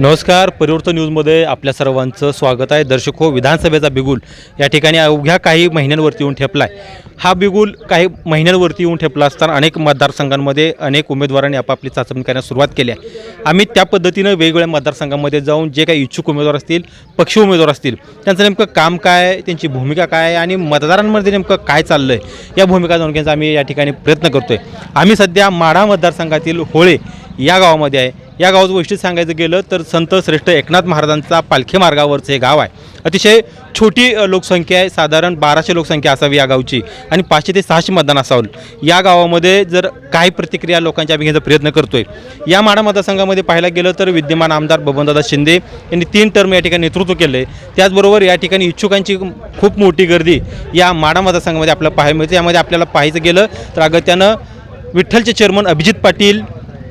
नमस्कार परिवर्तन न्यूजमध्ये आपल्या सर्वांचं स्वागत आहे. दर्शक हो विधानसभेचा बिगुल या ठिकाणी अवघ्या काही महिन्यांवरती येऊन ठेपला आहे हा बिगुल काही महिन्यांवरती येऊन ठेपला असताना अनेक मतदारसंघांमध्ये अनेक उमेदवारांनी आपापली चाचणी करण्यास सुरुवात केली आहे. आम्ही त्या पद्धतीनं वेगवेगळ्या मतदारसंघामध्ये जाऊन जे काही इच्छुक उमेदवार असतील पक्षी उमेदवार असतील त्यांचं नेमकं काम काय आहे, त्यांची भूमिका काय आहे आणि मतदारांमध्ये नेमकं काय चाललं आहे या भूमिका जाणून घेण्याचा आम्ही या ठिकाणी प्रयत्न करतो आहे आम्ही सध्या माढा मतदारसंघातील होळे या गावामध्ये आहे. या गावाचं वैशिष्ट्य सांगायचं गेलं तर संत श्रेष्ठ एकनाथ महाराजांचा पालखी मार्गावरचं हे गाव आहे. अतिशय छोटी लोकसंख्या आहे. साधारण बाराशे लोकसंख्या असावी या गावची आणि पाचशे ते सहाशे मतदान असावं. या गावामध्ये जर काही प्रतिक्रिया लोकांच्या आम्ही घेण्याचा प्रयत्न करतोय. या माडा मतदारसंघामध्ये पाहायला गेलं तर विद्यमान आमदार बबनदादा शिंदे यांनी तीन टर्म या ठिकाणी नेतृत्व केलं आहे त्याचबरोबर या ठिकाणी इच्छुकांची खूप मोठी गर्दी या माडा मतदारसंघामध्ये आपल्याला पाहायला मिळते. यामध्ये आपल्याला पाहायचं गेलं तर अगत्यानं विठ्ठलचे चेअरमन अभिजित पाटील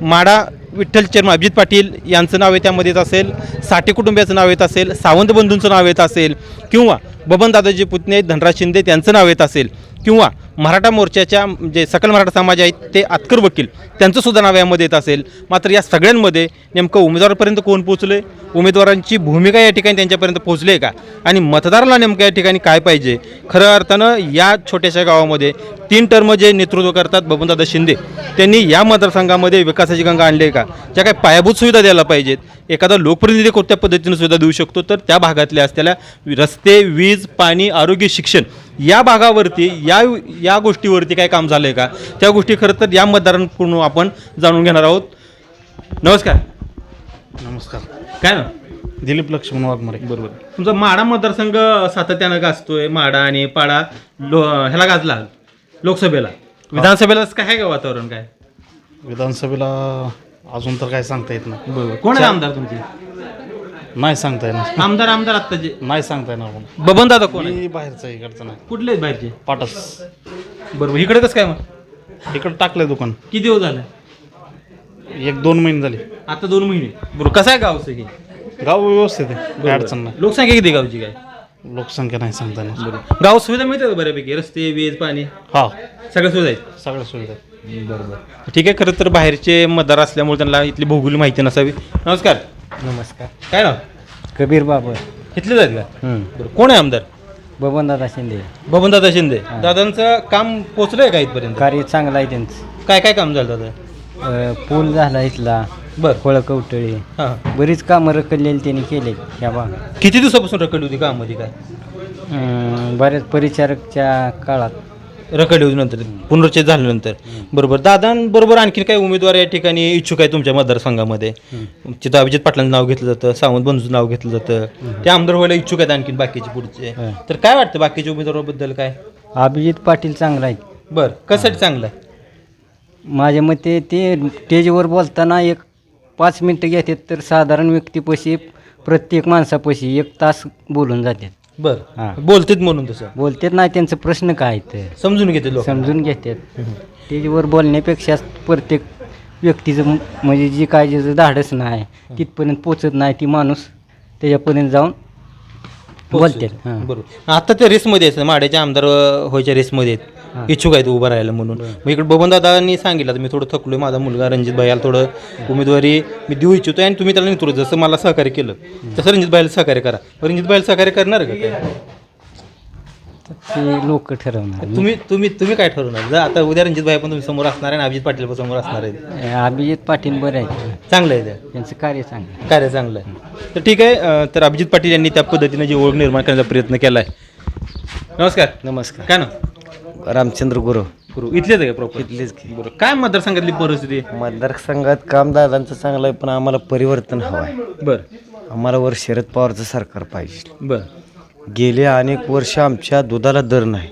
माडा विठ्ठल चेअरमन अभिजित पाटील यांचं नाव आहे त्यामध्ये येत असेल साठे कुटुंबियाचं नाव येत असेल सावंत बंधूंचं नाव येत असेल किंवा बबनदादाजी पुतणे धनराज शिंदे त्यांचं नाव येत असेल किंवा मराठा मोर्चाच्या जे सकल मराठा समाज आहेत ते आतकर वकील त्यांचं सुद्धा नाव यामध्ये येत असेल. मात्र या सगळ्यांमध्ये नेमकं उमेदवारापर्यंत कोण पोहोचले उमेदवारांची भूमिका या ठिकाणी त्यांच्यापर्यंत पोहोचली आहे का? आणि मतदाराला नेमकं या ठिकाणी काय पाहिजे? खऱ्या अर्थानं या छोट्याशा गावामध्ये तीन टर्म जे नेतृत्व करतात बबनदादा शिंदे त्यांनी या मतदारसंघामध्ये विकासाची गंगा आणली आहे का? ज्या काही पायाभूत सुविधा द्यायला पाहिजेत. एखादा लोकप्रतिनिधी कोणत्या पद्धतीनं सुविधा देऊ शकतो? तर त्या भागातल्या असलेल्या रस्ते वीज पाणी आरोग्य शिक्षण या भागावरती या या गोष्टीवरती काय काम झालं आहे का? त्या गोष्टी खरं तर या मतदारांकडून आपण जाणून घेणार आहोत. नमस्कार. नमस्कार. काय ना दिलीप लक्ष्मण वाघमारे. बरोबर. तुमचा माडा मतदारसंघ सातत्यानं गाजतोय माडा आणि पाडा लो ह्याला गाजला लोकसभेला. विधानसभेला काय आहे का वातावरण काय? विधानसभेला अजून तर काय सांगता येत नाही. बरोबर. कोण आहे आमदार तुमचे? नाही सांगता येणार आमदार आमदार आत्ताचे. नाही सांगता येणार मला बबन दादा कोण आहे? मी बाहेरचा इकडचं नाही. कुठले आहेत बाहेरचे? पाटस. बरोबर. इकडे कसं काय मग? इकडं टाकलंय दुकान. किती दिवस झाले? एक दोन महिने झाले. आता दोन महिने. बरोबर कसं आहे गावचं की गाव व्यवस्थित आहे. अडचण नाही. लोकसंख्या किती गावची काय? लोकसंख्या नाही सांगता येणार. गाव सुविधा मिळतात बऱ्यापैकी? रस्ते वीज पाणी? हा. सगळ्या सुविधा आहेत? सगळ्या सुविधा आहेत. बरोबर. ठीक आहे खरं तर बाहेरचे मतदार असल्यामुळे त्यांना इथली भौगोलिक माहिती नसावी. नमस्कार. नमस्कार. काय ना कबीर बाबर इथले जात का? बरं कोण आहे आमदार? बबनदादा शिंदे. बबनदादा शिंदे. दादांचं काम पोचलंय का इथपर्यंत? कार्य चांगलं आहे त्यांचं. काय काय काम झालं दादा? अं, पूल झाला इथला. बरं. फळ कवटळी. हां. बरीच कामं रखडलेली त्यांनी केले या भागात. किती दिवसापासून रखडली होती कामामध्ये काय? अं, बऱ्याच परिचारकच्या काळात. रखडली नंतर पुनर्चेत झाल्यानंतर. बरोबर. दादांबरोबर आणखीन काही उमेदवार या ठिकाणी इच्छुक आहे तुमच्या मतदारसंघामध्ये? तिथं अभिजित पाटलांचं नाव घेतलं जातं सावंत बंधूचं नाव घेतलं जातं. ते आमदार व्हायला इच्छुक आहेत आणखीन बाकीचे पुढचे. तर काय वाटतं बाकीच्या उमेदवाराबद्दल काय? अभिजित पाटील चांगला आहे. बरं. कशासाठी चांगलं आहे? माझ्या मते ते स्टेजवर बोलताना एक पाच मिनटं घेतात तर साधारण व्यक्तीपाशी प्रत्येक माणसापाशी एक तास बोलून जातात. बरं. हां. बोलतेत म्हणून तसं. बोलतात नाही त्यांचं प्रश्न काय तर समजून घेते लोक समजून घेतात. स्टेजवर बोलण्यापेक्षा प्रत्येक व्यक्तीचं म- म्हणजे जी काय ज्याचं धाडस नाही तिथपर्यंत पोचत नाही ती माणूस त्याच्यापर्यंत जाऊन बोलतात. हां. बरोबर. आता त्या रेसमध्ये आहेत माड्याच्या आमदार अं, व्हायच्या रेसमध्ये आहेत. इच्छुक आहेत उभं राहायला म्हणून. मग इकडे बबन दादांनी सांगितलं आता मी थोडं थकलोय माझा मुलगा रणजित भाईला थोडं उमेदवारी मी देऊ इच्छितो आणि तुम्ही त्याला नेतृत्व जसं मला सहकार्य केलं तसं रणजित भाईला सहकार्य करा. रणजित भाईला सहकार्य करणार का काय? ते लोक ठरवणार. तुम्ही तुम्ही तुम्ही काय ठरवणार? जर आता उद्या रणजित भाई पण तुम्ही समोर असणार आहे आणि अभिजित पाटील पण समोर असणार आहेत. अभिजित पाटील बरं आहे. चांगलं आहे ते. त्यांचं कार्य चांगलं आहे. कार्य चांगलं आहे. तर ठीक आहे अं, तर अभिजित पाटील यांनी त्या पद्धतीनं जी ओळख निर्माण करण्याचा प्रयत्न केला आहे नमस्कार. नमस्कार. काय ना रामचंद्र गुरु. गुरु. इथलेच आहे प्रॉपर इथलेच की. बरं काय मतदारसंघातली परिस्थिती? मतदारसंघात काम दादांचं चांगलं आहे पण आम्हाला परिवर्तन हवं आहे बरं. आम्हाला वर शरद पवारचं सरकार पाहिजे. बरं. गेले अनेक वर्ष आमच्या दुधाला दर नाही.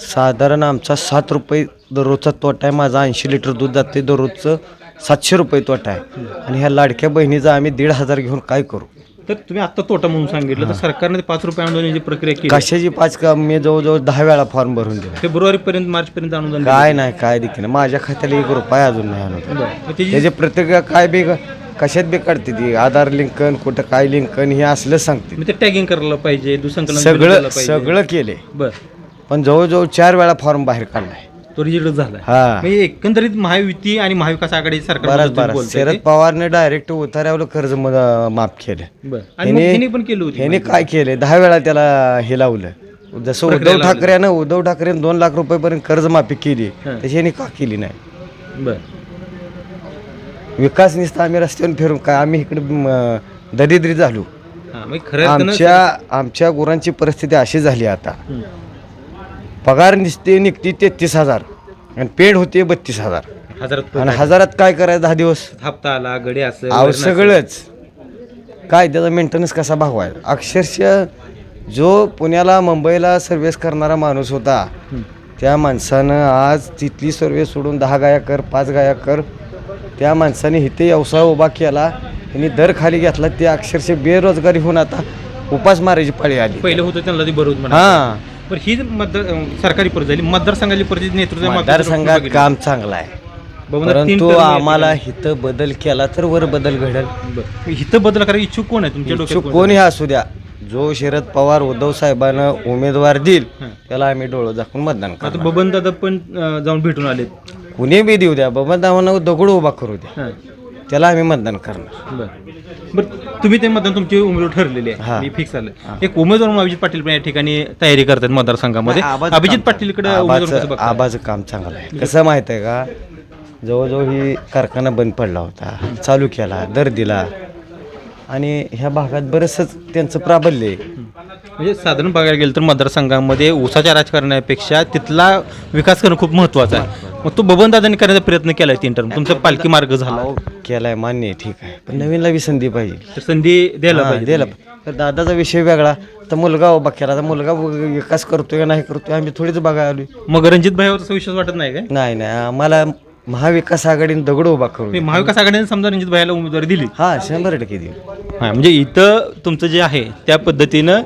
साधारण आमचा सात रुपये दररोजचा तोटा आहे माझा ऐंशी लिटर दूध जाते दररोजचं सातशे रुपये तोटा आहे. आणि ह्या लाडक्या बहिणीचा आम्ही दीड हजार घेऊन काय करू? तर तुम्ही आत्ता तोटा म्हणून सांगितलं तर सरकारने ते पाच रुपये अनुदानाची प्रक्रिया केली. कशाची पाच का मी जवळजवळ दहा वेळा फॉर्म भरून दिला. फेब्रुवारी पर्यंत मार्च पर्यंत अनुदान. काय नाही काय देखील नाही. माझ्या खात्याला एक रुपया अजून नाही आणत. मग त्याची त्याचे प्रत्येक काय बी कशात बी काढते ती? आधार लिंकन कुठं काय लिंकन हे असलं सांगते. मग ते टॅगिंग करायला पाहिजे दुसंकलन सगळं सगळं केले बर. पण जवळजवळ चार वेळा फॉर्म बाहेर काढलाय. तो रिजेक्ट झाला हा. म्हणजे एकंदरीत महायुती आणि महाविकास आघाडी सरकार बरंच शरद पवारने डायरेक्ट उतार्यावर कर्ज म- माफ केलं. आणि मग ह्याने- ह्याने पण केलं होतं ह्याने काय केले? दहा वेळा त्याला हे लावलं. जसं उद्धव. ठाकरेनं उद्धव ठाकरेनं दोन लाख रुपयेपर्यंत कर्जमाफी केली. तशी ह्याने का केली नाही? बर. विकास निसता आम्ही रस्त्यावर फिरून काय आम्ही इकडे म, दरिद्री झालो. हा म्हणजे खरं आमच्या आमच्या गुरांची परिस्थिती अशी झाली आता. पगार निसते निघते तेहतीस हजार. आणि पेड होते बत्तीस हजार. हजारात आणि हजारात काय करायचं दहा दिवस? हप्ता आला गडी असेल अहो सगळंच. काय त्याचा मेंटेनन्स कसा भागवायचा अक्षरशः जो पुण्याला मुंबईला सर्व्हिस करणारा माणूस होता त्या माणसानं आज तिथली सर्व्हिस सोडून दहा गाया कर पाच गाया कर त्या माणसाने इथे व्यवसाय उभा केला त्यांनी दर खाली घेतला ते अक्षरशः बेरोजगारी होऊन आता उपास मारायची पाळी आली. पहिलं होतं त्यांना ते बरोबर म्हणा हा. पण ही मतदार सरकारी परिस्थिती झाली मतदारसंघाची परिस्थिती नेतृत्व मतदारसंघात काम चांगलं आहे. परंतु आम्हाला इथं बदल केला तर वर बदल घडेल. इथं बदल करायला इच्छुक कोण आहे तुमच्या इच्छुक कोणी? असू द्या. जो शरद पवार उद्धव साहेबांना उमेदवार देईल त्याला आम्ही डोळं झाकून मतदान करणार. बबन दादा पण जाऊन भेटून आले कुणी बी देऊ द्या. बाबा दावांना दगड उभा करू द्या. त्याला आम्ही मतदान करणार. बर. बर तुम्ही ते मतदान तुमचे उमेदवार ठरलेले हा. आहे फिक्स झालं. एक उमेदवार म्हणून अभिजित पाटील पण या ठिकाणी तयारी करतात मतदारसंघामध्ये. आबाचं अभिजित काम पाटीलकडे आबाचं काम चांगलं आहे. कसं माहीत आहे का? जवळजवळ ही कारखाना बंद पडला होता. चालू केला दर दिला. आणि ह्या भागात बरंचसं त्यांचं प्राबल्य आहे. म्हणजे साधारण बघायला गेलं तर मतदारसंघामध्ये ऊसाच्या राजकारणापेक्षा तिथला विकास करणं खूप महत्वाचं आहे. मग तो बबनदादांनी करण्याचा प्रयत्न केलाय तीन टर्म तुमचा पालखी मार्ग झाला. अहो, केलाय मान्य आहे, ठीक आहे. पण नवीनला बी संधी पाहिजे. तर संधी द्यायला हा, पाहिजे. तर दादाचा विषय वेगळा. तर मुलगा उभा केला. तर मुलगा विकास करतोय का नाही करतोय? आम्ही थोडीच बघायला आलोय. मग रणजित भाईवर तसा विश्वास वाटत नाही काय? नाही नाही. आम्हाला महाविकास आघाडीने दगड उभा करू म्हणजे महाविकास आघाडीने समजा रणजित भाईला उमेदवारी दिली. हा शंभर टक्के देऊ हा म्हणजे इथं तुमचं जे आहे त्या पद्धतीनं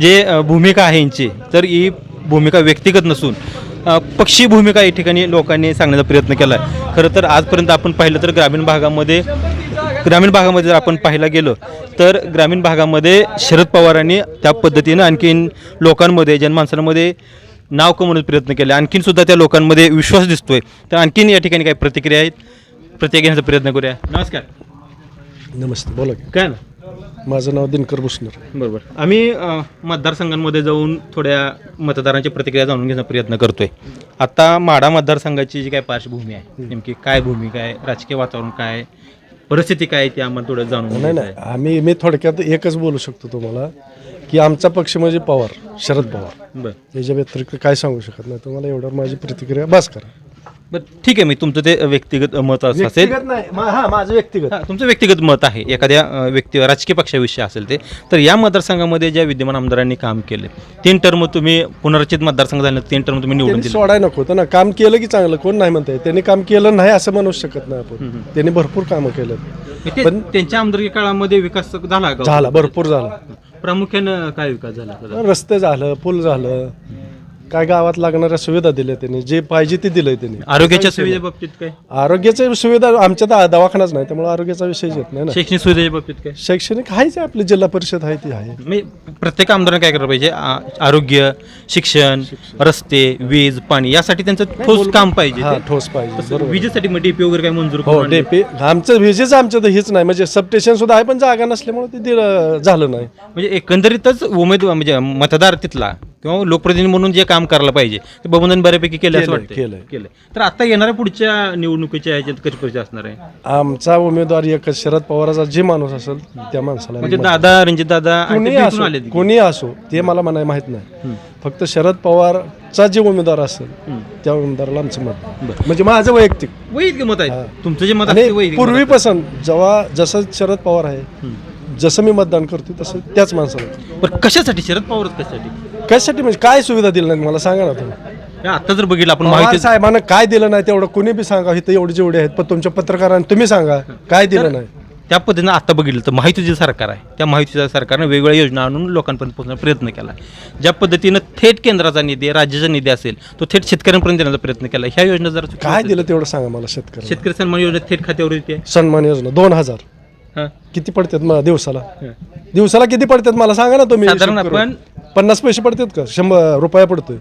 जे अ, भूमिका आहे यांची तर ही भूमिका व्यक्तिगत नसून पक्षी भूमिका या ठिकाणी लोकांनी सांगण्याचा प्रयत्न केला आहे. खरं तर आजपर्यंत आपण पाहिलं तर ग्रामीण भागामध्ये ग्रामीण भागामध्ये जर आपण पाहायला गेलो तर ग्रामीण भागामध्ये शरद पवारांनी त्या पद्धतीनं आणखीन लोकांमध्ये जनमानसांमध्ये नाव कमवण्याचा प्रयत्न केला. आणखीन सुद्धा त्या लोकांमध्ये विश्वास दिसतोय. तर आणखीन या ठिकाणी काही प्रतिक्रिया आहेत? प्रतिक्रिया घेण्याचा प्रयत्न करूया. नमस्कार. नमस्ते. बोला. काय ना माझं नाव दिनकर भुसनर. बरोबर. आम्ही अ, मतदारसंघांमध्ये जाऊन थोड्या मतदारांची प्रतिक्रिया जाणून घेण्याचा प्रयत्न करतोय. आता माडा मतदारसंघाची जी काय पार्श्वभूमी आहे नेमकी काय भूमिका आहे राजकीय वातावरण काय आहे, परिस्थिती काय आहे ते आम्हाला थोडं जाणून नाही घ्यायचं नाही आम्ही मी थोडक्यात एकच बोलू शकतो तुम्हाला की आमचा पक्ष म्हणजे पवार शरद पवार. बरं. याच्या व्यतिरिक्त काय सांगू शकत नाही. तुम्हाला एवढ्यावर माझी प्रतिक्रिया बस करा. बरं ठीक आहे मी तुमचं ते व्यक्तिगत मत असं असेल व्यक्तिगत नाही मा- हा माझं व्यक्तिगत. हा, तुमचं व्यक्तिगत मत आहे एखाद्या अ, व्यक्ती राजकीय पक्षाविषयी असेल ते. तर या मतदारसंघामध्ये ज्या विद्यमान आमदारांनी काम केले तीन टर्म तुम्ही पुनर्रचित मतदारसंघ झाले तीन टर्म तुम्ही निवडून त्यांनी दिले. सोडाय नको होतं ना. काम केलं की चांगलं कोण नाही म्हणताय. त्यांनी काम केलं नाही असं म्हणू शकत नाही आपण. त्यांनी भरपूर कामं केलं ते- पण- त्यांच्या आमदारकी काळामध्ये विकास झाला का? झाला भरपूर झाला. प्रामुख्यानं काय विकास झाला? रस्ते झालं पूल झालं. काय गावात लागणाऱ्या सुविधा दिल्या त्यांनी जे पाहिजे ते दिलंय त्यांनी. आरोग्याच्या सुविधे? बाबतीत काय? आरोग्याच्या सुविधा आमच्या तर दवाखानाच नाही त्यामुळे आरोग्याचा विषय येत नाही ना. शैक्षणिक सुविधेच्या बाबतीत काय? शैक्षणिक आहेच आहे आपली जिल्हा परिषद आहे ती आहे म्हणजे प्रत्येक आमदारांना काय करायला पाहिजे? आ- आरोग्य शिक्षण रस्ते वीज पाणी यासाठी त्यांचं ठोस काम पाहिजे हा ते. ठोस पाहिजे बरोबर. विजेसाठी मग डीपी वगैरे काय मंजूर हो करून आणले? डेपी आमचं विजेच आमचं तर हेच नाही म्हणजे सबस्टेशन सुद्धा आहे पण जागा नसल्यामुळे ते दिलं- झालं नाही. म्हणजे एकंदरीतच उमेदवार म्हणजे मतदार तिथला किंवा लोकप्रतिनिधी म्हणून जे काम करायला पाहिजे ते बबनदान बऱ्यापैकी केलं असं केलंय, वाटतं केलंय. केलंय. तर आता येणाऱ्या पुढच्या निवडणुकीच्या ह्याच्यात कशी परिचय असणार आहे? आमचा उमेदवार एकच शरद पवाराचा जे माणूस असेल त्या माणसाला म्हणजे मत- दादा रणजित दादा कोणी असो आले कोणी असो ते मला म्हणाय माहीत नाही. फक्त शरद पवारचा जे उमेदवार असेल त्या उमेदवाराला आमचं मत म्हणजे माझं वैयक्तिक. वैयक्तिक मत आहे. तुमचं जे मत आणि आहे ते वैयक्तिक मत आहे. पूर्वीपासून जेव्हा जसं शरद पवार आहे जसं मी मतदान करतो तसं त्याच माणसाला. बरं कशासाठी? शरद पवारच कशासाठी? कशासाठी म्हणजे काय सुविधा दिली नाही मला सांगा ना तुम्ही. आता जर बघितलं आपण पवार माहिती साहेबांना काय दिलं नाही तेवढं कुणी बी सांगा इथं एवढे जेवढे आहेत पण तुमच्या पत्रकारांनी तुम्ही सांगा काय दिलं नाही. त्या पद्धतीनं आता बघितलं तर माहितीचं सरकार आहे. त्या माहितीच्या सरकारनं वेगवेगळ्या योजना आणून लोकांपर्यंत पोहोचण्याचा प्रयत्न केला ज्या पद्धतीनं थेट केंद्राचा निधी राज्याचा निधी असेल तो थेट शेतकऱ्यांपर्यंत देण्याचा प्रयत्न केला ह्या योजना जर काय दिलं तेवढं सांगा मला शेतकरी शेतकरी सन्मान योजना थेट खात्यावर येते. सन्मान योजना दोन हजार. किती पडतात मला दिवसाला? दिवसाला किती पडतात मला? सांगा ना तुम्ही साधारण हिशोब करून. आपण- पन्नास पैसे पडतात का? शंभर रुपया पडतोय.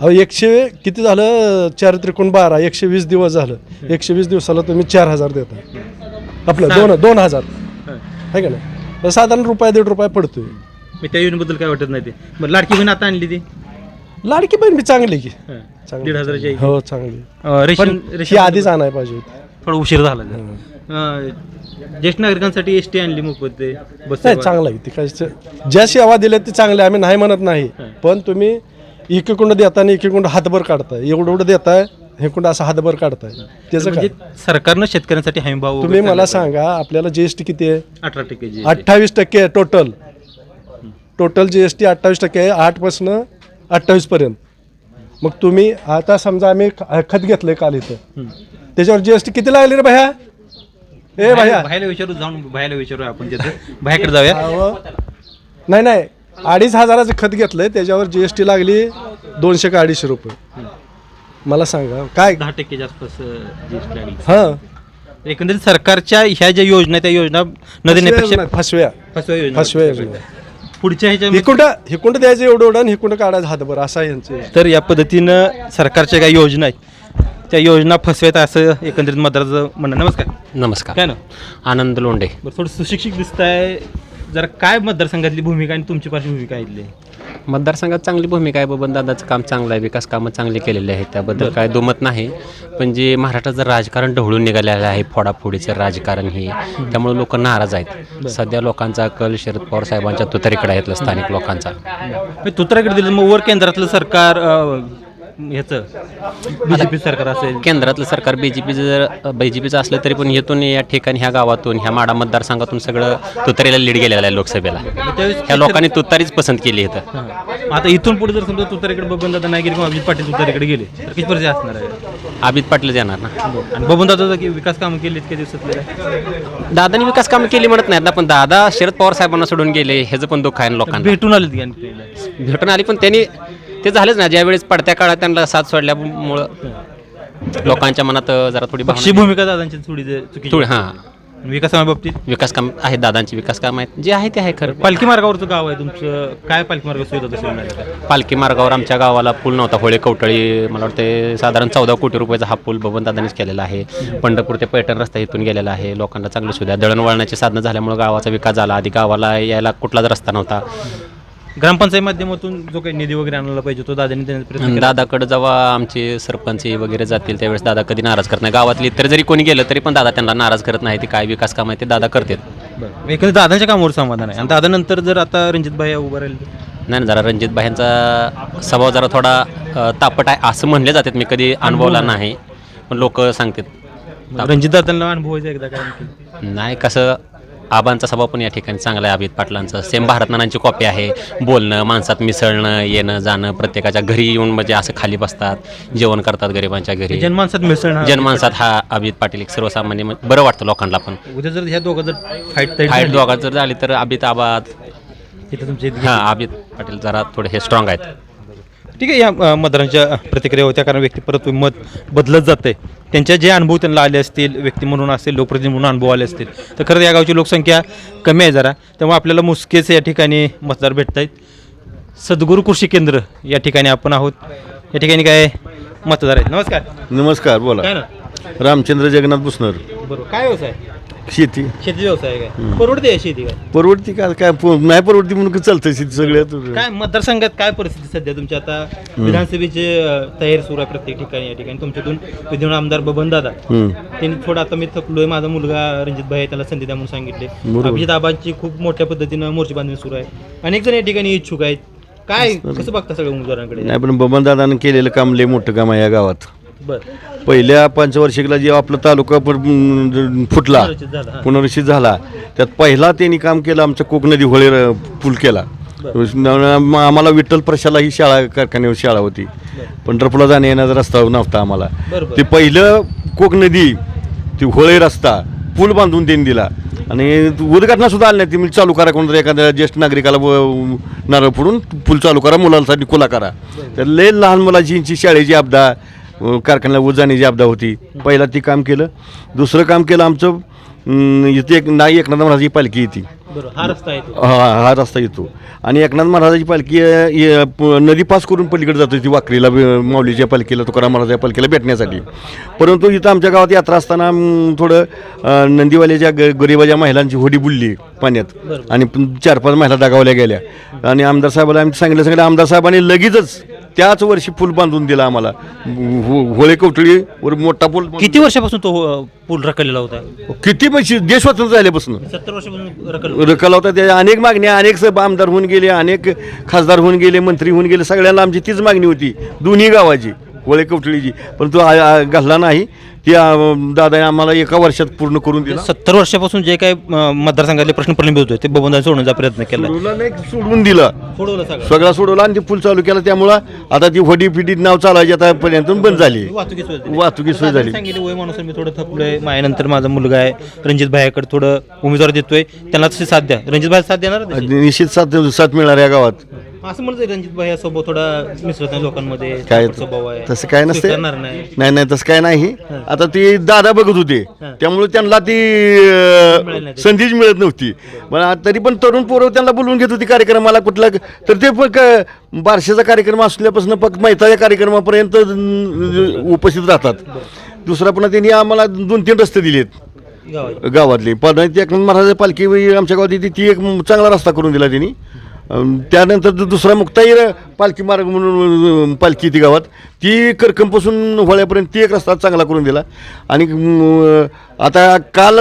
अहो एकशे किती झालं? चार त्रिकोण बारा एकशे वीस दिवस झालं. एकशे वीस दिवसाला तुम्ही चार हजार देता. आपलं दोन दोन हजार. आहे का नाही? तर साधारण रुपये दीड रुपये पडतोय. मी त्या योजनेबद्दल काय वाटत नाही ते. लाडकी बहीण आता आणली ती? लाडकी बहीण बी चांगली की. हं. चांगली. दीड हजाराची आहे. हो चांगली. अं, पण रेशन ही रेशन आधीच आणायला पाहिजे होती. थोडा उशीर झाला जरा. अं, ज्येष्ठ नागरिकांसाठी एस टी आणली मोफत ते बस नाही सेवा. चांगलं आहे. ती काय ज्या सेवा दिल्या ते चांगल्या आम्ही नाही म्हणत नाही. पण तुम्ही इकडून देताना इकडून हातभर काढताय. एवढं एवढं देताय हे कुठं असं हातभर काढताय. त्याचं म्हणजे सरकारनं शेतकऱ्यांसाठी हमी भाव तुम्ही मला सांगा आपल्याला जीएसटी किती आहे. अठरा टक्के जी अठ्ठावीस टक्के आहे total total G S T अठ्ठावीस टक्के आहे. आठपासून अठ्ठावीसपर्यंत मग तुम्ही आता समजा आम्ही ख- खत घेतलंय काल इथं. त्याच्यावर जी एस टी किती लागली रे भैया? ए भैया. विचारू जाऊन बाहेर विचारू आपण तिथं. बाहेरकडे जाऊया. नाही नाही. अडीच हजाराचं खत घेतलंय त्याच्यावर जी एस टी लागली दोनशे का अडीचशे रुपये. मला सांगा काय? दहा टक्के आसपास जीएसटी लागली. हां. एकंदरीत सरकारच्या ह्या ज्या योजना आहेत, त्या योजना न देण्यापेक्षा फसव्या. फसव्या योजना. फसव्या योजना. पुढच्या ह्याच्या हिकुंड हिकुंड द्यायचं एवढं एवढं आणि हिकुंड काढायचं हातभर? असं यांचं. तर या पद्धतीनं सरकारच्या काही योजना आहेत. त्या योजना फसव्यात असं एकंदरीत मतदाराचं म्हणणं. नमस्कार. नमस्कार. काय ना आनंद लोंढे. बरं थोडं सुशिक्षित दिसत आहे जरा काय मतदारसंघातली भूमिका आणि तुमची पार्श्वभूमिका भूमिका इथली? मतदारसंघात चांगली भूमिका आहे बबन दादाचं काम चांगलं आहे विकास कामं चांगली केलेली आहेत त्याबद्दल काय दुमत नाही. पण जे महाराष्ट्राचं राजकारण ढवळून निघालेलं आहे फोडाफोडीचं राजकारण हे त्यामुळे लोक नाराज आहेत. सध्या लोकांचा कल शरद पवार साहेबांच्या तुतारीकडे आहेत स्थानिक लोकांचा. तुतराकडे दिलं मग वर केंद्रातलं सरकार अं, ह्याचं बी जे पी सरकार असेल. केंद्रातलं सरकार बी जे पी जर बी जे पीचं असलं तरी पण येथून या ठिकाणी ह्या गावातून ह्या माडा मतदारसंघातून सगळं तुतारीला लीड गेलेलं आहे लोकसभेला. ह्या लोकांनी तुतारीच पसंत केली इथं. आता इथून पुढे जर समजा तुतारीकडे बबन दादा नाही गेले किंवा अभिजित पाटील तुतारीकडे गेले तर किती परिस्थिती असणार आहे? आबिद पाटीलच येणार ना. आणि बबन दादा विकास कामं केली इतक्या दिवसातले? दादानी विकास कामं केली म्हणत नाहीत ना पण दादा शरद पवार साहेबांना सोडून गेले ह्याचं पण दुःख आहे ना लोकांना. भेटून आले की भेटून आली पण त्यांनी ते झालेच ना ज्यावेळेस पडत्या काळात त्यांना साथ सोडल्यामुळं लोकांच्या मनात जरा थोडी पक्षी भावना- भूमिका दादांची थोडी जे चुकीची थोडी हां. विकास कामाबाबतीत विकास काम आहेत दादांची विकास काम आहेत. जे आहे ते आहे खरं. पालखी मार्गावरचं गाव आहे तुमचं. काय पालखी मार्ग सुविधा तशी होणार आहे? पालखी मार्गावर आमच्या गावाला पूल नव्हता. होळे कवटळी मला वाटते साधारण चौदा कोटी रुपयाचा हा पूल बबन दादानीच केलेला आहे. पंढरपूर ते पैठण रस्ता इथून गेलेला आहे. लोकांना चांगली सुविधा. दळणवळणाची साधनं झाल्यामुळे गावाचा विकास झाला. आधी गावाला यायला कुठलाच रस्ता नव्हता. ग्रामपंचायत माध्यमातून जो काही निधी वगैरे आणला पाहिजे तो दादांनी देण्याचा प्रयत्न आणि केला. दादाकडे जेव्हा आमचे सरपंच वगैरे जातील त्यावेळेस दादा कधी नाराज करत नाही. गावातली इतर जरी कोणी गेलं तरी पण दादा त्यांना नाराज करत नाही. ते काय विकास काम आहे ते दादा करतात. बरं. एकंदरीत दादांच्या कामावर समाधान आहे. आणि दादानंतर जर आता रणजित भाई उभं राहील? नाही ना जरा रणजित भाईंचा स्वभाव जरा थोडा अ, तापट आहे. असं म्हणले जातात मी कधी अनुभवला नाही. पण लोक सांगतात. रणजित दादांना अनुभवायचं एकदा काय? नाही कसं आबांचा स्वभाव पण या ठिकाणी चांगला आहे. अभित पाटलांचा सेम भारत नानांची कॉपी आहे. बोलणं माणसात मिसळणं येणं जाणं प्रत्येकाच्या घरी येऊन म्हणजे असं खाली बसतात जेवण करतात गरिबांच्या घरी. जनमानसात मिसळणार जनमानसात हा अभित पाटील एक सर्वसामान्य म्हणजे बरं वाटतं लोकांना पण. उद्या जर ह्या दोघं जर फाईट फाईट दोघात जर झाली तर अभित आबाद. इथे हा अभित पाटील जरा थोडे हे स्ट्रॉंग आहेत. ठीक आहे या मतदारांच्या प्रतिक्रिया होत्या कारण व्यक्ती परत मत बदलत जाते त्यांच्या जे अनुभव त्यांना आले असतील व्यक्ती म्हणून असेल लोकप्रतिनिधी म्हणून अनुभव आले असतील तर खरं या गावची लोकसंख्या कमी आहे जरा. त्यामुळे आपल्याला मुसकेच या ठिकाणी मतदार भेटत आहेत सद्गुरू कृषी केंद्र या ठिकाणी आपण आहोत. या ठिकाणी काय मतदार आहेत? नमस्कार. नमस्कार बोला. काय ना? रामचंद्र जगन्नाथ बुसनर बरोबर. काय व्यवसाय? शेती. शेती व्यवसाय आहे काय परवडते आहे शेती काय? परवडती का? काय प- नाही परवडती म्हणून चालतं शेती सगळ्यात काय मतदारसंघात काय परिस्थिती सध्या तुमच्या आता विधानसभेचे अ, तयारी सुरू आहे प्रत्येक ठिकाणी या ठिकाणी. तुमच्यातून विद्यमान आमदार बबन दादा. हम्म. त्यांनी थोडं आता मी थकलोय. माझा मुलगा रणजित भाई त्याला संधी द्या म्हणून सांगितले. बरोबर. अभिजित आबांची खूप मोठ्या पद्धतीनं मोर्चे बांधणी सुरू आहे. अनेक जण या ठिकाणी इच्छुक आहेत. काय कसं बघता सगळ्या उमेदवारांकडे? नाही पण बबनदादानं केलेलं काम लय मोठं काम आहे या गावात. बर. पहिल्या पंचवार्षिकला जेव्हा आपला तालुका फुटला पुनर्रचित झाला, त्यात पहिला त्यांनी काम केलं आमच्या कोक नदी होळे पूल केला. आम्हाला विठ्ठल प्रशाला ही शाळा कारखान्यावर शाळा होती. पंढरपूरला जाण्या येण्याचा रस्ता नव्हता आम्हाला. ते पहिलं कोक नदी ती होळे रस्ता पूल बांधून त्यांनी दिला. आणि उद्घाटना सुद्धा आलं नाही. ती म्हणजे चालू करा कोणतरी एखाद्या ज्येष्ठ नागरिकाला नारळ फोडून पूल चालू करा मुलांसाठी खुला करा. तर लय लहान मुलाची शाळेची आपदा कारखान्याला उजाण्याची आपदा होती पहिला ती काम केलं. दुसरं काम केलं आमचं इथे एक नाई एकनाथ महाराजाची पालखी येते. हा हा हा रस्ता येतो. आणि एकनाथ महाराजाची पालखी नदी पास करून पलीकडे जातो ती वाकरीला माऊलीच्या पालखीला तुकाराम महाराजाच्या पालखीला भेटण्यासाठी. परंतु इथं आमच्या गावात यात्रा असताना थोडं नंदीवाल्याच्या ग गरिबाच्या महिलांची होडी बुडली पाण्यात. आणि चार पाच महिला दगावल्या गेल्या. आणि आमदार साहेबाला आम्ही सांगितलं सांगितलं आमदार साहेबांनी लगेचच त्याच वर्षी पूल बांधून दिला आम्हाला. हो- होळे कवठळी वर मोठा पूल किती वर्षापासून तो अ, पूल रखडलेला होता? किती पैसे देश स्वतंत्र झाल्यापासून. सत्तर वर्षापासून रखडला रकला होता. त्या अनेक मागण्या अनेक सब आमदार होऊन गेले अनेक खासदार होऊन गेले मंत्री होऊन गेले सगळ्यांना आमची तीच मागणी होती. दोन्ही गावाची होळे कवठळीची. पण तो आ- आ- घातला नाही. आ, दादाने आम्हाला एका वर्षात पूर्ण करून दिला. सत्तर वर्षापासून जे काही मतदारसंघातले प्रश्न प्रलंबित होते ते बबनदादा सोडवण्याचा प्रयत्न केला. सोडून दिला. सगळं. सोडवला आणि ते पूल चालू केला त्यामुळं आता ती होडी फिडी नाव चालायची आता पर्यंत बंद झाली. वाहतुकी सोय झाली. सांगितलं मी थोडं थकलोय माझ्यानंतर माझा मुलगा आहे रणजित भाईकडे थोडं उमेदवार देतोय त्यांना तशी साथ द्या. रणजित भाई साथ देणार? निश्चित साथ साथ मिळणार या गावात. असं म्हणतोय रणजित भाई स्वभाव थोडा मिसळत नाही लोकांमध्ये काय स्वभाव आहे. तसं काय नसते. नाही. नाही तसं काय नाही. आता ती दादा बघत होते. त्यामुळे त्यांना ती अं. संधीच मिळत नव्हती. पण आ- तरी पण तरुण पोरं त्यांना बोलवून घेत होती कार्यक्रमाला कुठला तर ते पण क- बारशेचा कार्यक्रम असल्यापासून फक्त मैताच्या कार्यक्रमापर्यंत अं, उपस्थित राहतात. दुसरा पुन्हा त्यांनी आम्हाला दोन तीन रस्ते दिलेत. गावात गावातली. पण ती एकनाथ महाराज पालखी आमच्या गावात येते ती एक चांगला रस्ता करून दिला त्यांनी. त्यानंतर दुसरा मुक्ताईर पालखी मार्ग म्हणून पालखी ती गावात ती करकमपासून होळ्यापर्यंत ती एक रस्ता चांगला करून दिला. आणि आता काल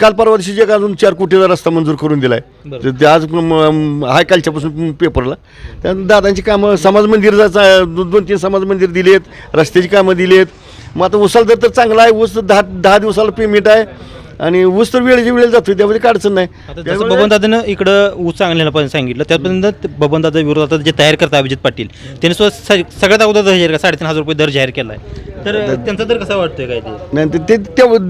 काल परवा दिवशी जे अजून चार कोटीचा रस्ता मंजूर करून दिलाय तर ते आज हाय कालच्यापासून पेपरला. त्या दादांची कामं समाज मंदिर दोन तीन समाज मंदिर दिलेत रस्त्याची कामं दिलेत. मग आता उसाला दर तर चांगला आहे ऊस दहा दहा दिवसाला पेमेंट आहे. आणि ऊस तर वेळेच्या वेळेला जातोय त्यामध्ये काय अडचण नाही. त्यामुळे- बबनदादानं इकडं ऊस चांगल्याला पण सांगितलं त्यापर्यंत बबनदादा विरोधात जे तयार करतात अभिजित पाटील त्यांनी स्वतः स- सगळ्यात अगोदर दर जाहीर साडेतीन हजार रुपये दर जाहीर केलाय. तर त्यांचा दर कसा वाटतोय काय ते? नाही ते-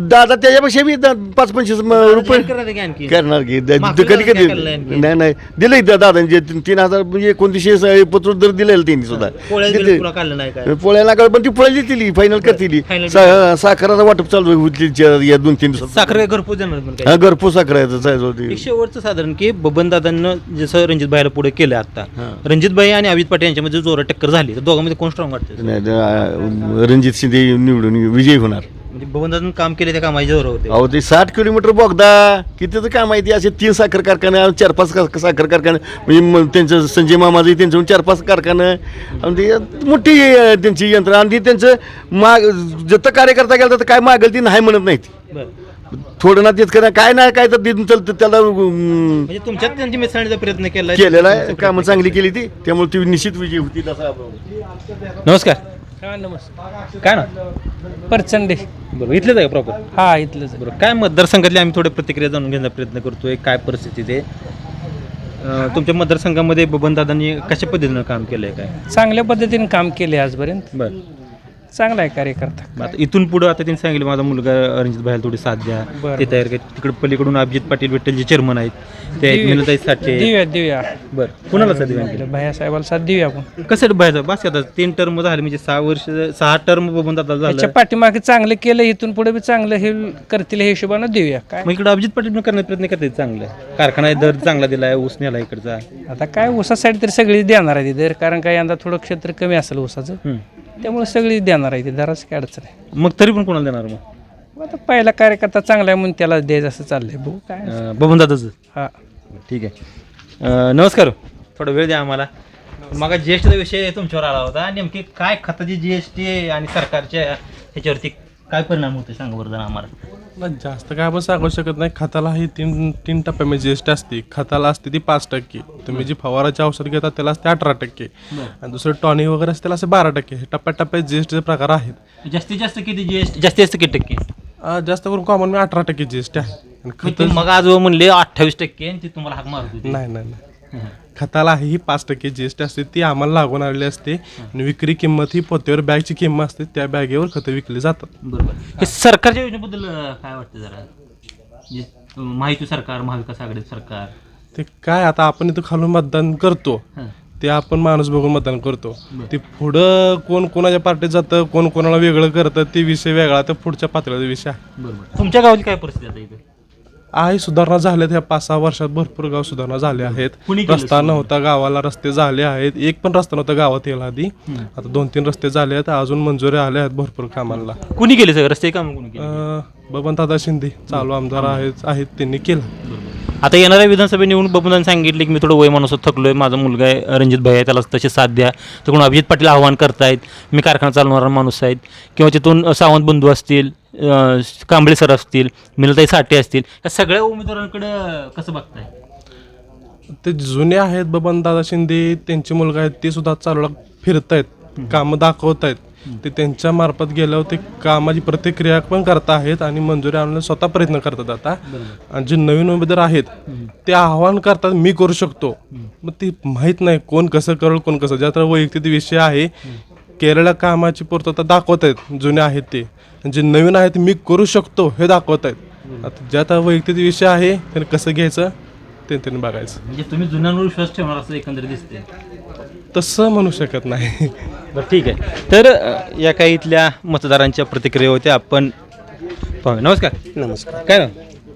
दादा त्याच्यापेक्षा दा- पाच पंचवीस म- रुपये करणार की आणखी? करणार की? द- मागच्या कधी वेळेस कधी काय केलं आणखी? नाही नाही. दिलंय त्या तीन तीन हजार म्हणजे एकोणतीसशे पत्र दर दिलेलं त्यांनी सुद्धा. पोळ्या दिले. काढलं नाही काय? पोळ्याला पण ती दिली फायनल करतील. final साखराचा वाटप चालू या दोन तीन दिवसात. साखर काय घरपोच देणार पण काय? हा घरपोच साखर आहे त्याचं होती एक शेवटचं साधारण की बबनदादांना जसं रणजित भाईला पुढे केलं आता रणजित भाई आणि अभिजित पाटील यांच्यामध्ये जोरात टक्कर झाली. तर दोघांमध्ये कोण स्ट्रॉंग वाटतं नाही, ते, आ, रणजित शिंदे निवडून विजयी होणार. म्हणजे काम केले त्या कामाची जोर होते. अहो ते साठ किलोमीटर बोगदा कितीचं काय माहिती असे तीन साखर कारखाने आणि चार पाच का- साखर कारखाने. म्हणजे त्यांचं संजय मामाजी त्यांचं चार पाच कारखानं. आणि ते मोठी अं, त्यांची यंत्र आणि ती त्यांचं माग जत कार्यकर्ता गेला तर काय मागेल ती नाही म्हणत नाहीत. बरं. थोडं ना तेच करा. काय नाही काय तर देऊन चालतं त्याला अं, म्हणजे तुमच्यात त्यांची मिसळण्याचा प्रयत्न केला केलेला आहे. कामं चांगली केली ती. त्यामुळे ती निश्चित विजयी होती तसा नमस्कार. हा नमस्कार. काय ना परचंडे. बरोबर इथलेच आहे प्रॉपर हा इथलंच आहे. बरोबर काय मतदारसंघातली आम्ही थोडे प्रतिक्रिया जाणून घेण्याचा प्रयत्न करतोय. काय परिस्थिती ते? अं, तुमच्या मतदारसंघामध्ये बबनदादांनी कशा पद्धतीनं काम केलंय काय? चांगल्या पद्धतीने काम केले आजपर्यंत. बरं. चांगला आहे कार्यकर्ता. मग आता इथून पुढं आता त्यांनी सांगितलं माझा मुलगा रणजित भाईला थोडी साथ द्या. बरं. ते तयार कर तिकडे पलीकडून अभिजित पाटील विठ्ठल जे चेअरमन आहेत ते आहेत साठे. देऊया देऊया बरं कुणाला साथ देऊ आणखी? भैया साहेबाला साथ देऊया आपण. कसं बाहेर बस आता तीन टर्म झाले म्हणजे सहा वर्ष सहा टर्म दादा झालं. त्याच्या पाठीमागे चांगलं केलं इथून पुढे बी चांगलं हे करतील हे हिशोबानं देऊया. काय? मग इकडे अभिजित पाटील पण करण्याचा प्रयत्न करतात चांगलं. कारखाना दर चांगला दिलाय ऊस नेला इकडचा. आता काय ऊसासाठी तरी सगळी देणार आहे दर कारण काय यंदा थोडं क्षेत्र कमी असेल ऊसाचं. हम्म. त्यामुळे सगळी देणार आहे ती दराची काय अडचण आहे. मग तरी पण कोणाला देणार मग? मग आता पहिला कार्यकर्ता चांगला आहे म्हणून त्याला द्यायचं असं चाललंय बघू काय बबन दादाचं? हा. ठीक आहे. अं, नमस्कार थोडा वेळ द्या आम्हाला. मग जीएसटीचा विषय तुमच्यावर आला होता. नेमकी काय खताची जीएसटी आणि सरकारच्या ह्याच्यावरती काय परिणाम होते सांगा बरं जरा आम्हाला. नाही जास्त काय आपण सांगू शकत नाही. खताला ही तीन तीन टप्प्यामध्ये जी एस टी असते खताला असते ती पाच टक्के. तुम्ही जी फवाराचे औषध घेता त्याला असते अठरा टक्के. आणि दुसरं टॉनिक वगैरे असते त्याला असते बारा टक्के. हे टप्प्याटप्प्यात जी एस टीचे प्रकार आहेत. जास्तीत जास्त किती जीएसटी जास्तीत जास्त किती टक्के? अं, जास्त करून कॉमन मी अठरा टक्के जी एस टी आहे. आणि मग खत ते मग आज म्हणले अठ्ठावीस टक्के आणि ते तुम्हाला हाक मारत नाही नाही नाही. खताला ही पाच टक्के जी एस टी असते ती आम्हाला लागून आलेली असते. आणि विक्री किंमत ही पोत्यावर बॅगची किंमत असते त्या बॅगेवर खतं विकली जातात. बरोबर. हे सरकारच्या योजनेबद्दल अं, काय वाटतं जरा? जे अं, माहिती सरकार महाविकास आघाडी सरकार. ते काय आता आपण इथं खालून मतदान करतो हं. ते आपण माणूस बघून मतदान करतो. ते पुढं कोण कोणाच्या पार्टीत जातं कोण कोणाला वेगळं करतं ते विषय वेगळा तर पुढच्या पातळीचा विषय आहे. बरोबर. तुमच्या गावाची काय परिस्थिती आता इथे? आहे सुधारणा झाल्यात ह्या पाच सहा वर्षात भरपूर गाव सुधारणा झाले आहेत. कुणी केलं रस्ता नव्हता गावाला रस्ते झाले आहेत. एक पण रस्ता नव्हता गावात यायला आधी. आता दोन तीन रस्ते झाले आहेत अजून मंजुरी आल्या आहेत भरपूर कामांना. कुणी केले सगळं रस्ते? काम कुणी केले? अं, बबनदादा शिंदे चालू आमदार आहेत आहेत त्यांनी केलं. आता येणाऱ्या विधानसभे निवडून बबनदान सांगितले की मी थोडं वय माणूस थकलोय माझा मुलगा आहे रणजित भाई आहे त्याला तशी साथ द्या. तिकडून अभिजित पाटील आव्हान करतायत मी कारखाना चालवणारा माणूस आहेत. किंवा तिथून अ, सावंत बंधू असतील कांबळे सर असतील मिलताई साठे असतील या सगळ्या उमेदवारांकडे कसं बघताय? ते जुने आहेत बबनदादा शिंदे त्यांचे मुलगा आहेत ते सुद्धा चालवला फिरत आहेत कामं दाखवत आहेत ते त्यांच्या मार्फत गेल्यावर ते कामाची प्रतिक्रिया पण करत आहेत आणि मंजुरी आणण्याचा स्वतः प्रयत्न करतात आता. आणि जे नवीन उमेदवार आहेत ते आव्हान करतात मी करू शकतो. मग ते माहीत नाही कोण कसं करेल कोण कसं. ज्यात वैयक्तिक विषय आहे केरळ कामाची पूर्तता दाखवत आहेत जुने आहेत ते. जे नवीन आहेत मी करू शकतो हे दाखवत आहेत. आता ज्यात वैयक्तिक विषय आहे त्याने कसं घ्यायचं ते त्यांनी बघायचं. म्हणजे तुम्ही जुन्यांवर विश्वास ठेवणार असं एकंदरीत दिसते तसं म्हणू शकत नाही. बरं ठीक आहे. तर अ, या काही इथल्या मतदारांच्या प्रतिक्रिया होत्या. आपण पाहूया. नमस्कार. नमस्कार. काय ना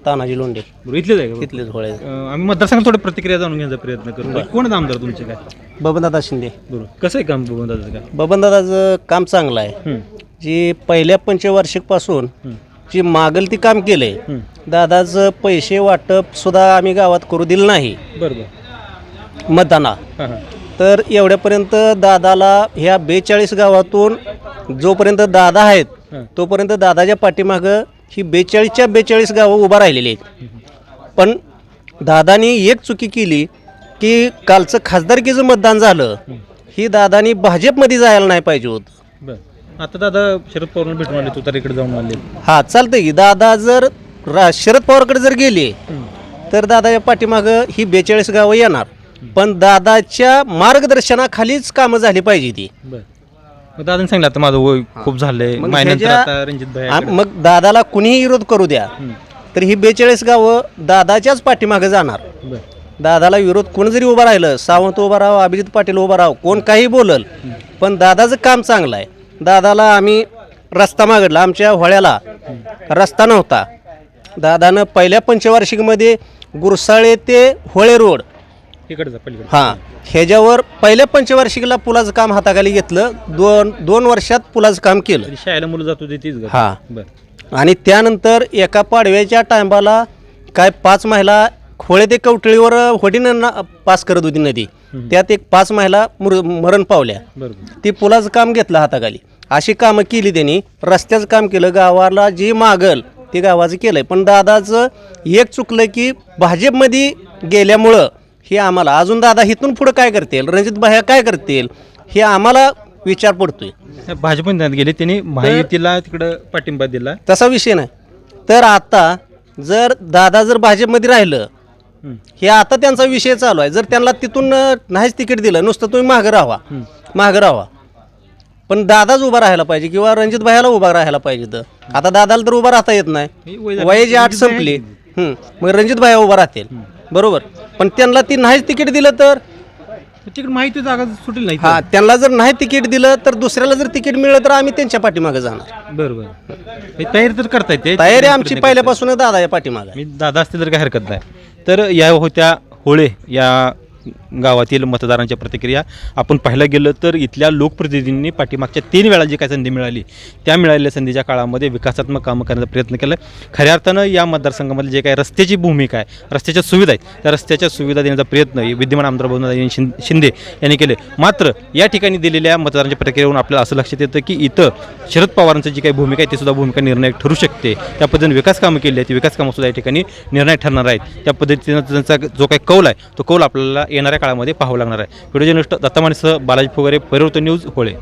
तानाजी लोंढे. बरं इथलेच आहे का? इथलेच होळे अ, आम्ही मतदारसंघात थोडं प्रतिक्रिया जाणून घेण्याचा प्रयत्न करू. कोण आहेत आमदार तुमचे काय? बबनदादा शिंदे. बरोबर कसं आहे काम बघून दादाचं काय? बबनदादाचं काम चांगलं आहे. हं. जी पहिल्या पंचवार्षिकपासून जी मागल ती काम केलंय हं. दादाचं पैसे वाटप सुद्धा आम्ही गावात करू दिलं नाही. बरं बरं मतदाना तर एवढ्यापर्यंत दादाला ह्या बेचाळीस गावातून जोपर्यंत दादा आहेत. तोपर्यंत दादाच्या पाठीमागं ही बेचाळीसच्या बेचाळीस गावं उभा राहिलेली आहेत. पण दादानी एक चुकी केली की कालचं खासदारकीचं मतदान झालं ही दादानी भाजपमध्ये जायला नाही पाहिजे होतं. आता दादा शरद पवारांना भेटून आले तू तर इकडे जाऊन आले. हा चालतंय की. दादा जर रा शरद पवारकडे जर गेले तर दादाच्या पाठीमागं ही बेचाळीस गावं येणार. पण दादाच्या मार्गदर्शनाखालीच कामं झाली पाहिजे ती. बरं. मग दादाने सांगितलं आता माझं वय खूप झालंय. मग ह्याच्या- आता रणजित भाई मग दादाला कुणीही विरोध करू द्या तर ही बेचाळीस गावं दादाच्याच पाठीमागं जाणार. बरं. दादाला विरोध कोण जरी उभा राहिलं सावंत उभा राहावं अभिजित पाटील उभा राहावं कोण काही बोलल पण दादाचं काम चांगलं आहे. दादाला आम्ही रस्ता मागितला आमच्या होळ्याला रस्ता नव्हता. दादानं पहिल्या पंचवार्षिकमध्ये गुरसाळे ते होळे रोड इकडे जा पलीकडे. हां ह्याच्यावर पहिल्या पंचवार्षिकला पुलाचं काम हाताखाली घेतलं दोन दोन वर्षात पुलाचं काम केलं. तरी शाळेला मुलं जात होती तीच हा. बरं. आणि त्यानंतर एका पाडव्याच्या टायमाला काय पाच महिला खोळे ते कवटळीवर होडीनं ना पास करत होती नदी. त्यात एक पाच महिला मृ मरण पावल्या. ती पुलाचं काम घेतलं हाताखाली. अशी कामं केली त्यांनी. रस्त्याचं काम केलं गावाला जे मागल ते गावाचं केलंय. पण दादाचं एक चुकलं की भाजपमध्ये गेल्यामुळं हे आम्हाला अजून दादा इथून पुढं काय करतील? रणजित भाया काय करतील? हे आम्हाला विचार पडतोय. भाजपमध्ये गेले त्यांनी माहितीला तिकडं पाठिंबा दिला. तसा विषय नाही. तर आता जर दादा जर भाजपमध्ये राहिलं हं. आता त्यांचा विषय चालू आहे. जर त्यांना तिथून नाहीच तिकीट दिलं नुसतं तुम्ही मागं राहा मागं राहा पण दादाच उभा राहायला पाहिजे किंवा रणजित भाईला उभा राहायला पाहिजे तर आता दादाला तर उभा राहता येत वय नाही. वयाची आठ संपली. हं. मग रणजित भाई उभा राहतील. बरोबर. पण त्यांना ती नाहीच तिकीट दिलं तर? तिकडे माहिती जागा सुटेल नाही हा त्यांना जर नाही तिकीट दिलं तर दुसऱ्याला जर तिकीट मिळलं तर आम्ही त्यांच्या पाठीमागे जाणार. बरोबर. तयारी तर करता येते तयारी आमची पहिल्यापासून दादाच्या पाठीमागे आहे. मी दादा असतील तर काय हरकत नाही. तर या होत्या होळे या गावातील मतदारांच्या प्रतिक्रिया. आपण पाहायला गेलं तर इथल्या लोकप्रतिनिधींनी पाठीमागच्या तीन वेळा जी काय संधी मिळाली त्या मिळालेल्या संधीच्या काळामध्ये विकासात्मक कामं करण्याचा प्रयत्न केला. खऱ्या अर्थानं या मतदारसंघामध्ये जे काही रस्त्याची भूमिका आहे रस्त्याच्या सुविधा आहेत त्या रस्त्याच्या सुविधा देण्याचा प्रयत्न विद्यमान आमदार बबनदादा शिंदे यांनी केले. मात्र या ठिकाणी दिलेल्या मतदारांच्या प्रतिक्रियेवरून आपल्याला असं लक्षात येतं की इथं शरद पवारांचं जी काही भूमिका आहे ती सुद्धा भूमिका निर्णायक ठरू शकते. त्या पद्धतीने विकास कामं केली आहेत विकास कामं सुद्धा या ठिकाणी निर्णायक ठरणार आहेत. त्या पद्धतीनं त्यांचा जो काही कौल आहे तो कौल आपल्याला येणाऱ्या काळामध्ये पाहावं लागणार आहे. व्हिडिओ जर्नलिस्ट दत्तामानेसह बालाजी फुगारे परिवर्तन न्यूज होळे.